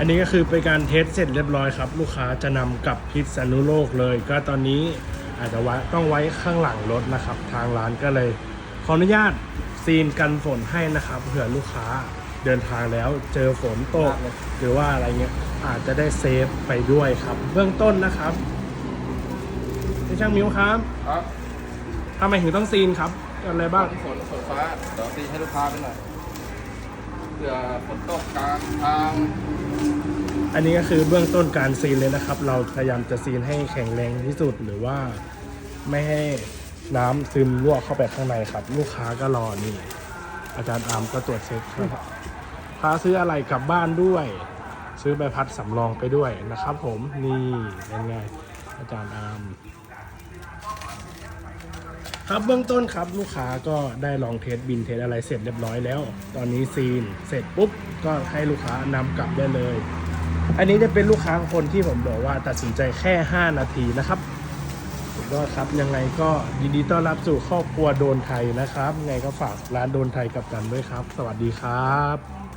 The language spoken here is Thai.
อันนี้ก็คือเป็นการเทสเสร็จเรียบร้อยครับ ลูกค้าจะนำกลับพิษณุโลกเลย ก็ตอนนี้อาจจะไว้ต้องไว้ข้างหลังรถนะครับ ทางร้านก็เลย ขออนุญาตซีนกันฝนให้นะครับเผื่อลูกค้าเดินทางแล้วเจอฝนตกหรือว่าอะไรเงี้ยอาจจะได้เซฟไปด้วยครับ เบื้องต้นนะครับพี่ช่างมิวครับครับทำไมถึงต้องซีนครับอะไรบ้างฝนฝนฟ้าเดี๋ยวตีให้ลูกค้าไปหน่อยเผื่อฝนตกกลางทาง อันนี้ก็คือเบื้องต้นการซีนเลยนะครับ เราพยายามจะซีนให้แข็งแรงที่สุดหรือว่าไม่ให้น้ำซึมรั่วเข้าไปข้างในครับ ลูกค้าก็รอนี่ อาจารย์อาร์มก็ตรวจเช็คครับพาซื้ออะไรกลับบ้านด้วย ซื้อใบพัดสำรองไปด้วยนะครับ ผมนี่เป็นไงอาจารย์อาร์มครับเบื้องต้นครับลูกค้าก็ได้ลองเทสบินเทสอะไรเสร็จเรียบร้อยแล้ว ตอนนี้ซีนเสร็จปุ๊บก็ให้ลูกค้านำกลับได้เลย อันนี้จะเป็นลูกค้าคนที่ผมบอกว่าตัดสินใจแค่ 5 นาทีนะครับสุดยอดครับยังไงก็ยินดีต้อนรับสู่ครอบครัวโดนไทยนะครับยังไงก็ฝากร้านโดนไทยกับกันด้วยครับ สวัสดีครับ